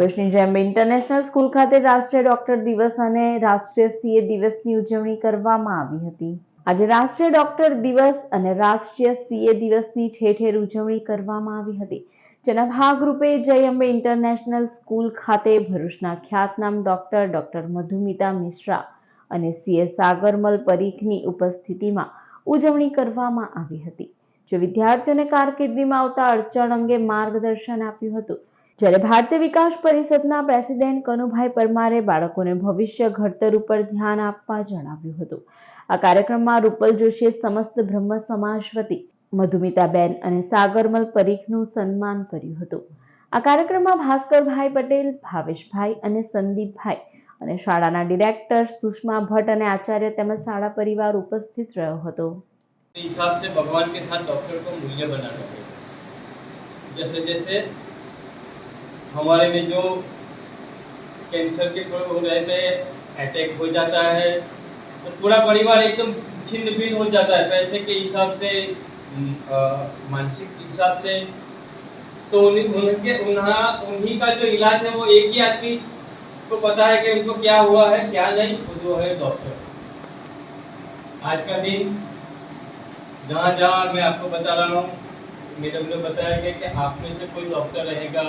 વૈષ્ણવી Jay Ambe international school ખાતે રાષ્ટ્રીય doctor દિવસ અને રાષ્ટ્રીય સીએ દિવસની ઉજવણી કરવામાં આવી હતી. આજે રાષ્ટ્રીય ડોક્ટર દિવસ અને રાષ્ટ્રીય સીએ દિવસની ઠેર ઉજવણી કરવામાં આવી હતી. જેના ભાગરૂપે જય અંબે ઇન્ટરનેશનલ સ્કૂલ ખાતે ભરૂચના ખ્યાતનામ ડોક્ટર ડોક્ટર મધુમિતા મિશ્રા અને સીએ સાગરમલ પરીખની ઉપસ્થિતિમાં ઉજવણી કરવામાં આવી હતી. જે વિદ્યાર્થીઓને કારકિર્દીમાં આવતા અડચણ અંગે માર્ગદર્શન આપ્યું હતું. જ્યારે ભારતીય વિકાસ પરિષદના પ્રેસિડેન્ટ કનુભાઈ પરમારે બાળકોને ભવિષ્ય ઘડતર ઉપર ધ્યાન આપવા જણાવ્યું હતું આ કાર્યક્રમમાં રૂપલ જોશીએ સમસ્ત બ્રહ્મ સમાજ વતી મધુમિતાબેન અને સાગરમલ પરીખનું સન્માન કર્યું હતું આ કાર્યક્રમમાં ભાસ્કરભાઈ પટેલ ભાવેશભાઈ અને સંદીપભાઈ અને શાળાના ડિરેક્ટર સુષ્મા ભટ્ટ અને આચાર્ય તેમજ શાળા પરિવાર ઉપસ્થિત રહ્યો હતો के हिसाब से भगवान के साथ डॉक्टर को मूल्य बनाना है जैसे जैसे हमारे में जो कैंसर के हो रहे थे अटैक हो जाता है तो पूरा परिवार एकदम छिन्न भिन्न हो जाता है पैसे के हिसाब से मानसिक हिसाब से। तो उनके उन्हा उन्हीं का जो इलाज है वो एक ही आदमी को पता है कि उनको क्या हुआ है क्या नहीं वो जो है डॉक्टर। आज का दिन जहाँ जहाँ मैं आपको बता रहा हूँ मैडम ने बताया कि, कि आप में से कोई डॉक्टर रहेगा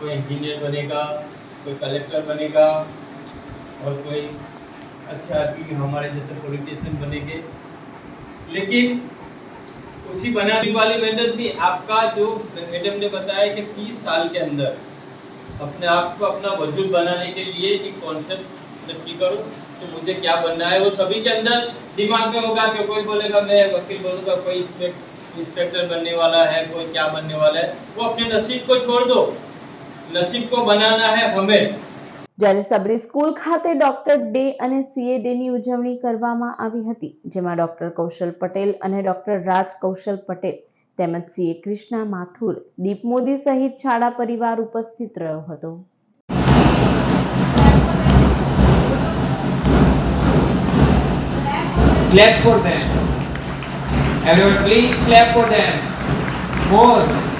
कोई इंजीनियर बनेगा, कोई कलेक्टर बनेगा और कोई अच्छा आदमी हमारे जैसे पॉलिटिशियन बनेंगे। लेकिन उसी बनाने वाली मेहनत भी आपका जो मैडम ने बताया कि 30 साल के अंदर अपने आप को अपना वजूद बनाने के लिए एक कॉन्सेप्ट नक्की करो कि मुझे क्या बनना है। वो सभी के अंदर दिमाग में होगा कि कोई बोलेगा, मैं वकील बनूँगा, कोई इंस्पेक्टर बनने वाला है, कोई क्या बनने वाला है। वो अपने नसीब को छोड़ दो। નસીબ કો બનાના હે હમેં જ્યારે સબરી સ્કૂલ ખાતે ડોક્ટર ડે અને સીએ ડેની ઉજવણી કરવામાં આવી હતી જેમાં ડોક્ટર કૌશલ પટેલ અને ડોક્ટર રાજ કૌશલ પટેલ તેમજ સીએ કૃષ્ણા માથુર દીપ મોદી સહિત શાળા પરિવાર ઉપસ્થિત રહ્યો હતો Clap for them. Everyone, please clap for them. More.